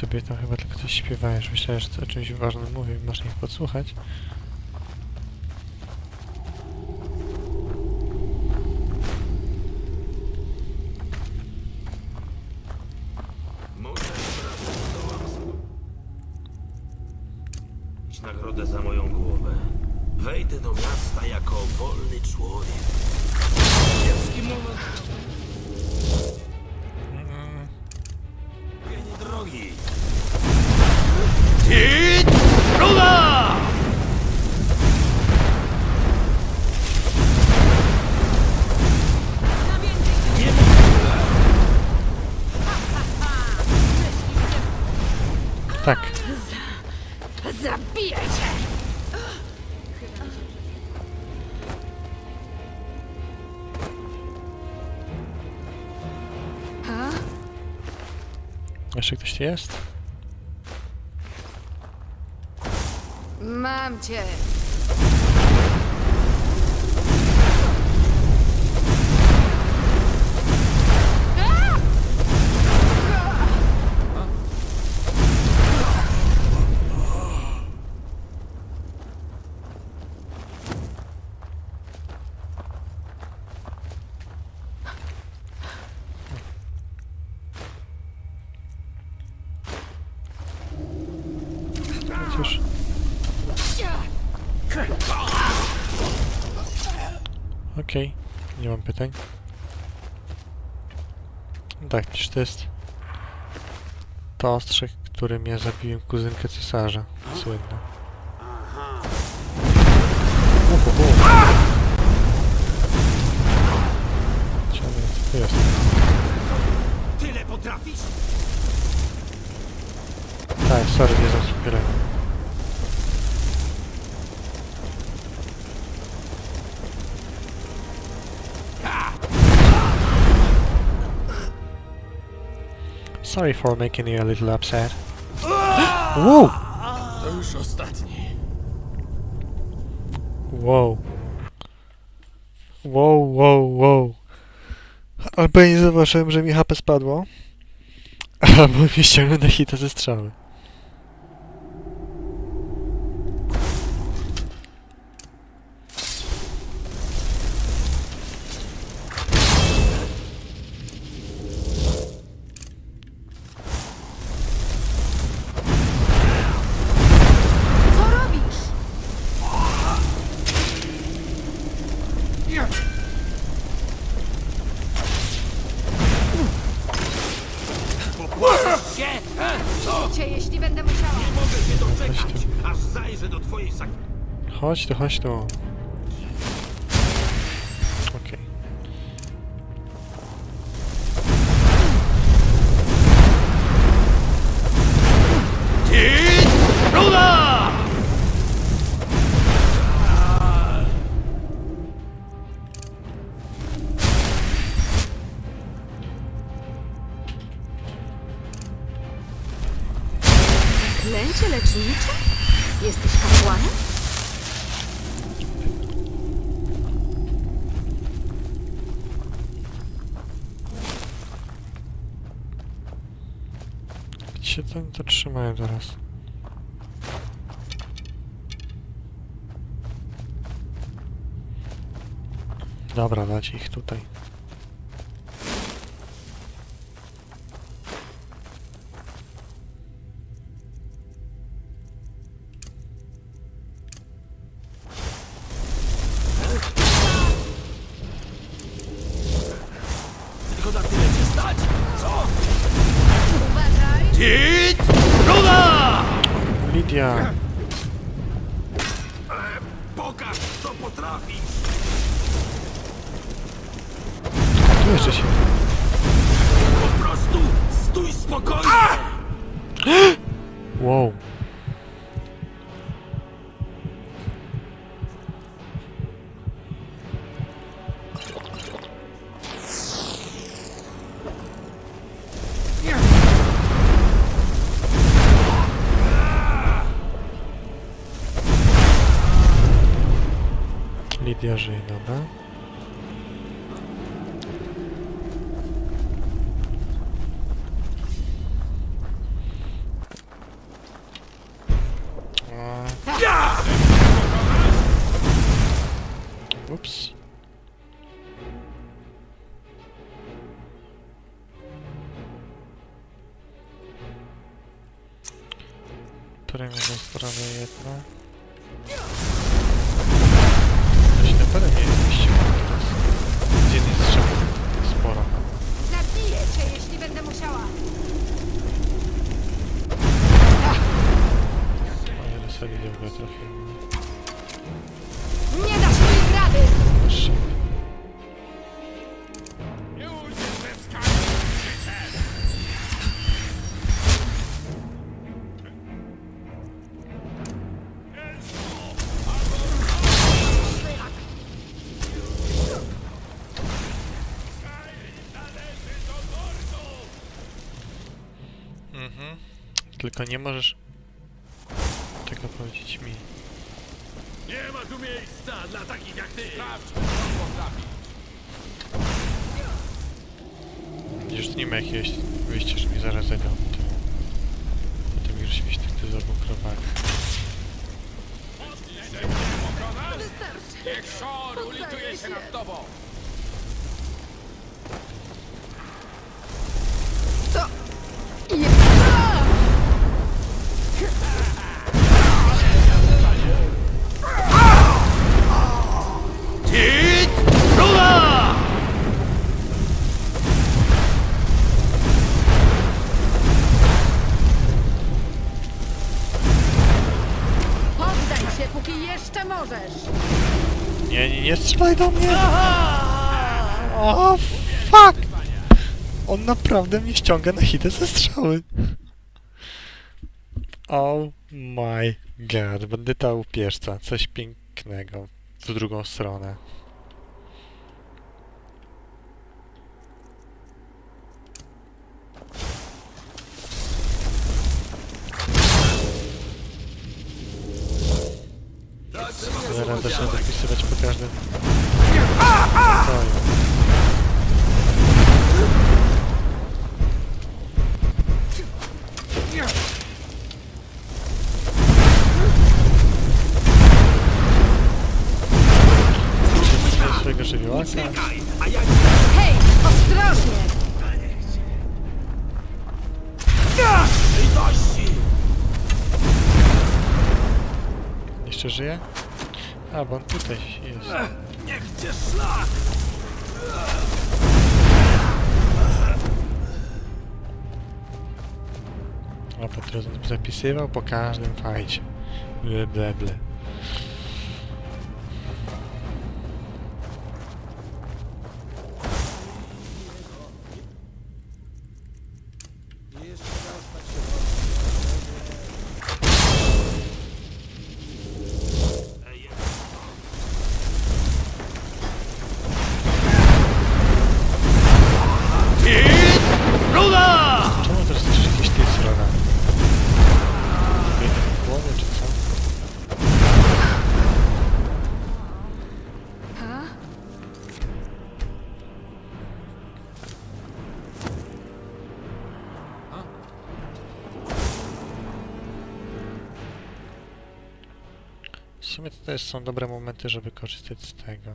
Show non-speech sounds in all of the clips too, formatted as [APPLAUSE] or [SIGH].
sobie tam chyba tylko coś śpiewałeś. Myślałem, że to o czymś ważnym mówię można ich podsłuchać. Nagrodę za moją głowę. Wejdę do miasta jako wolny człowiek. Kiepski moment. Jeszcze ktoś tu jest? Mam cię! Okej, nie mam pytań. Tak, przecież to jest to ostrze, którym ja zabiłem kuzynkę cesarza. Słynne. Uhuhu. Gdzie on jest? Tyle potrafisz? Tak, sorry, nie znam Sorry for making you a little upset. [GASPS] Wow! To już ostatni. Wow. Wow, wow, wow. Albo nie zauważyłem, że mi HP spadło. [LAUGHS] Albo mi ściągnął na hita ze strzały. Cię, jeśli będę musiała. Mogę się Chodź doczekać, aż zajrzę do twojej sak... Chodź tu, chodź tu. Klęcie lecznicze? Jesteś kapłanem? Gdzie się tam zatrzymałem zaraz? Dobra, dać ich tutaj. Stać? Co? Uważaj! Tit! Ruda! Lidia! Pokaż, co potrafisz! Tu jeszcze się... Po prostu stój spokojnie! Wow. Lidia żyje, dobra. Ogóle trafiłem. Nie dasz mi rady! Trzy. Mhm. Tylko nie możesz mi. Nie ma tu miejsca dla takich jak ty! Już nie ma jakiegoś wyjścia, że mi zaraz zajdą. Potem już rzeczywiście tak to zabukrowali. Niech szor ulituje się nad tobą! Się, póki jeszcze możesz! Nie, nie, nie strzelaj do mnie! O, fuck! On naprawdę mnie ściąga na hity ze strzały. Oh my god, bandyta upieżca. Coś pięknego. W drugą stronę. Zaraz zacznę dopisywać po każdym. Swojego żywiołaka. Hej, ostrożnie! Jeszcze żyje? A, bo on tutaj jest. Niech cię szlak! A Patrozon zapisywał po każdym fajcie. Ble, ble, ble. W sumie to też są dobre momenty, żeby korzystać z tego.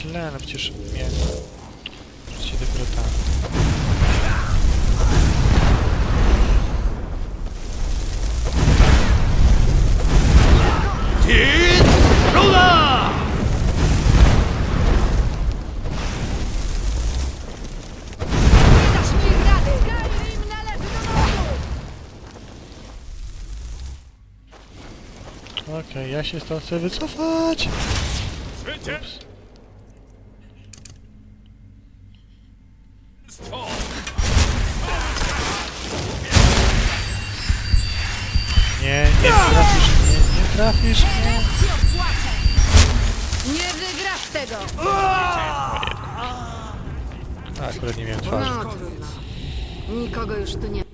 Źle, no przecież mnie... Przecież dopiero tam. Okej, ja się stąd chcę wycofać! Zwycięstwo! Nikogo już tu nie...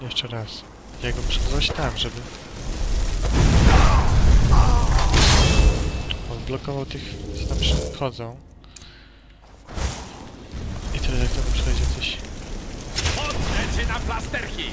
Jeszcze raz. Ja go muszę coś tam, żeby... blokował tych, co tam przychodzą. I teraz jak tam przejdzie coś... Na plasterki!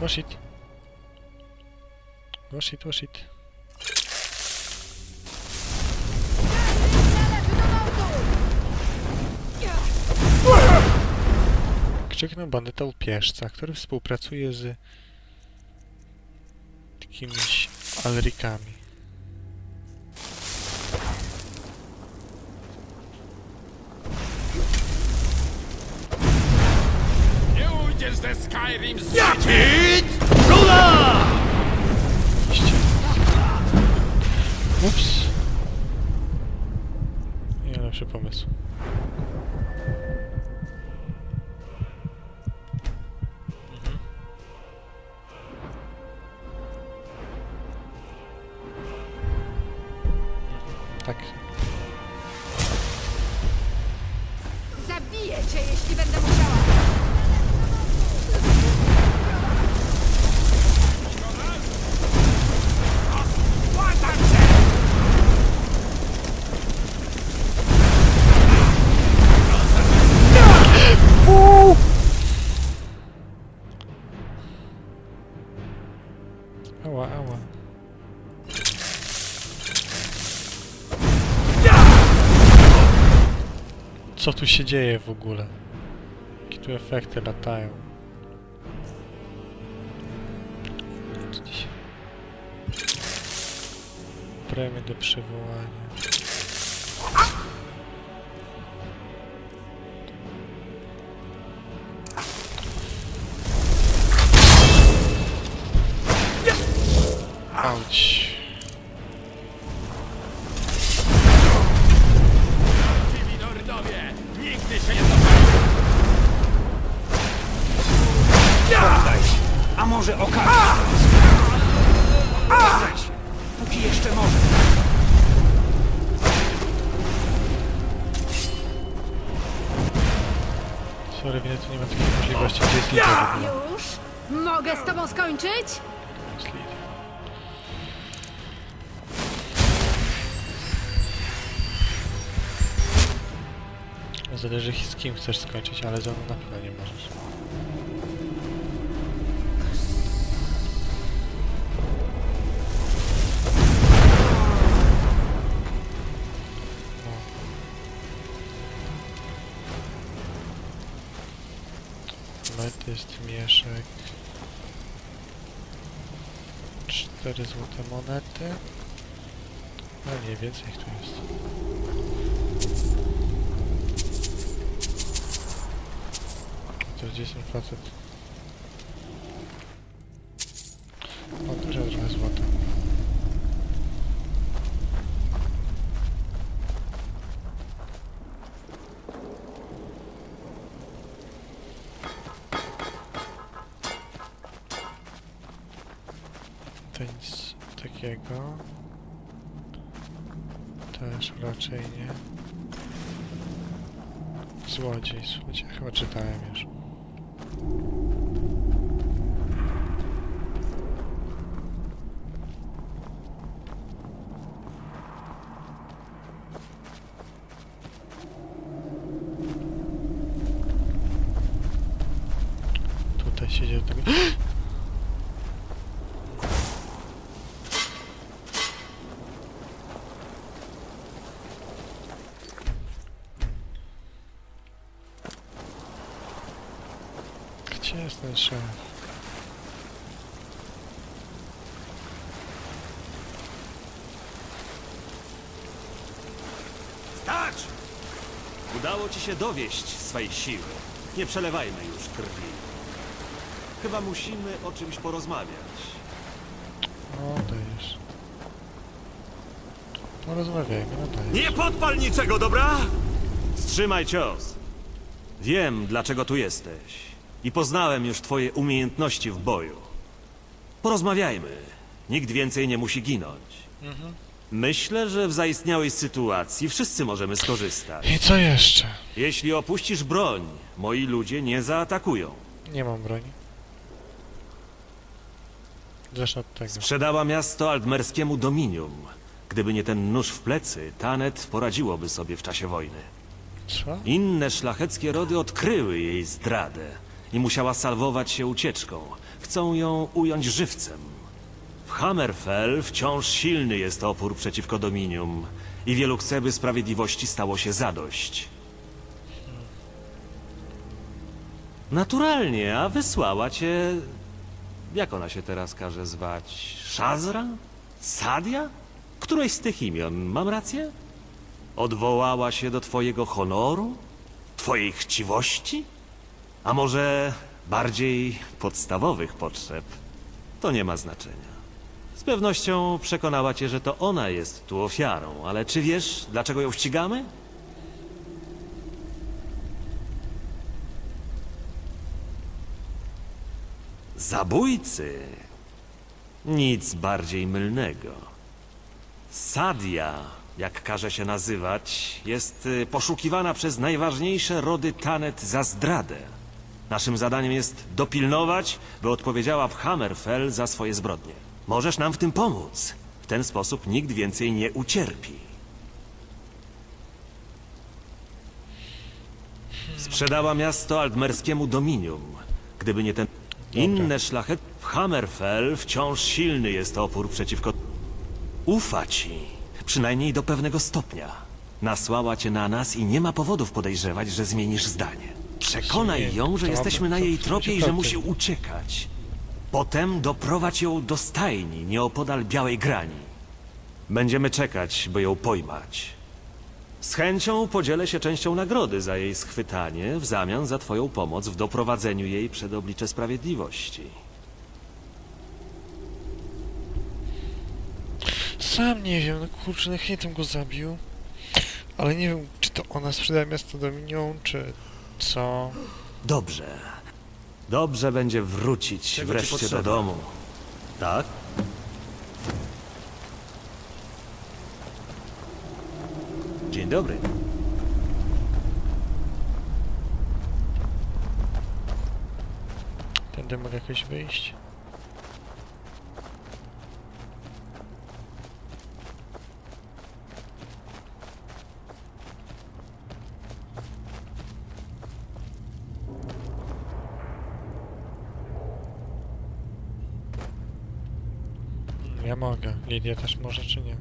Wash it. Wash it, wash it. Krzyknął bandyta łupieżca, który współpracuje z jakimiś Alrikami. Nie ujdziesz ze Skyrim z Iście. Co tu się dzieje w ogóle? Jakie tu efekty latają? Premie do przywołania. Auć. Ogóle? Już? Mogę z tobą skończyć? Zależy z kim chcesz skończyć, ale ze mną na pewno nie możesz. No. Met jest mieszek. Cztery złote monety. No nie, więcej ich tu jest. To gdzie jest ten facet? To nic takiego. Też raczej nie. Złodziej, złodziej. Chyba czytałem już. Tutaj siedział tego... Gdzie jest ten szef? Stać! Udało ci się dowieść swej siły. Nie przelewajmy już krwi. Chyba musimy o czymś porozmawiać. O, dajesz. Porozmawiajmy, no dajesz. Nie podpal niczego, dobra? Wstrzymaj cios. Wiem, dlaczego tu jesteś. I poznałem już twoje umiejętności w boju. Porozmawiajmy. Nikt więcej nie musi ginąć. Myślę, że w zaistniałej sytuacji wszyscy możemy skorzystać. I co jeszcze? Jeśli opuścisz broń, moi ludzie nie zaatakują. Nie mam broni. Zacznę od tego. Sprzedała miasto altmerskiemu dominium. Gdyby nie ten nóż w plecy, Tanet poradziłoby sobie w czasie wojny. Co? Inne szlacheckie rody odkryły jej zdradę i musiała salwować się ucieczką. Chcą ją ująć żywcem. W Hammerfell wciąż silny jest opór przeciwko dominium i wielu chce, by sprawiedliwości stało się zadość. Naturalnie, a wysłała cię... Jak ona się teraz każe zwać? Szazra? Sadia? Któreś z tych imion, mam rację? Odwołała się do twojego honoru? Twojej chciwości? A może bardziej podstawowych potrzeb? To nie ma znaczenia. Z pewnością przekonała cię, że to ona jest tu ofiarą, ale czy wiesz, dlaczego ją ścigamy? Zabójcy? Nic bardziej mylnego. Sadia, jak każe się nazywać, jest poszukiwana przez najważniejsze rody Tanet za zdradę. Naszym zadaniem jest dopilnować, by odpowiedziała w Hammerfell za swoje zbrodnie. Możesz nam w tym pomóc. W ten sposób nikt więcej nie ucierpi. Sprzedała miasto altmerskiemu dominium. Gdyby nie ten... Inne szlachet... W Hammerfell wciąż silny jest opór przeciwko... Ufa ci, przynajmniej do pewnego stopnia. Nasłała cię na nas i nie ma powodów podejrzewać, że zmienisz zdanie. Przekonaj ją, że jesteśmy na jej tropie i że musi uciekać. Potem doprowadź ją do stajni nieopodal Białej Grani. Będziemy czekać, by ją pojmać. Z chęcią podzielę się częścią nagrody za jej schwytanie w zamian za twoją pomoc w doprowadzeniu jej przed oblicze sprawiedliwości. Sam nie wiem, no kurczę, chętnie go zabił. Ale nie wiem, czy to ona sprzedała miasto Dominion, czy co. Dobrze. Dobrze będzie wrócić Czego ci wreszcie do potrzeba? domu. Tak? Dzień dobry. Tędy mogę jakoś wyjść. Mm, Ja mogę. Lidia też może, czy nie?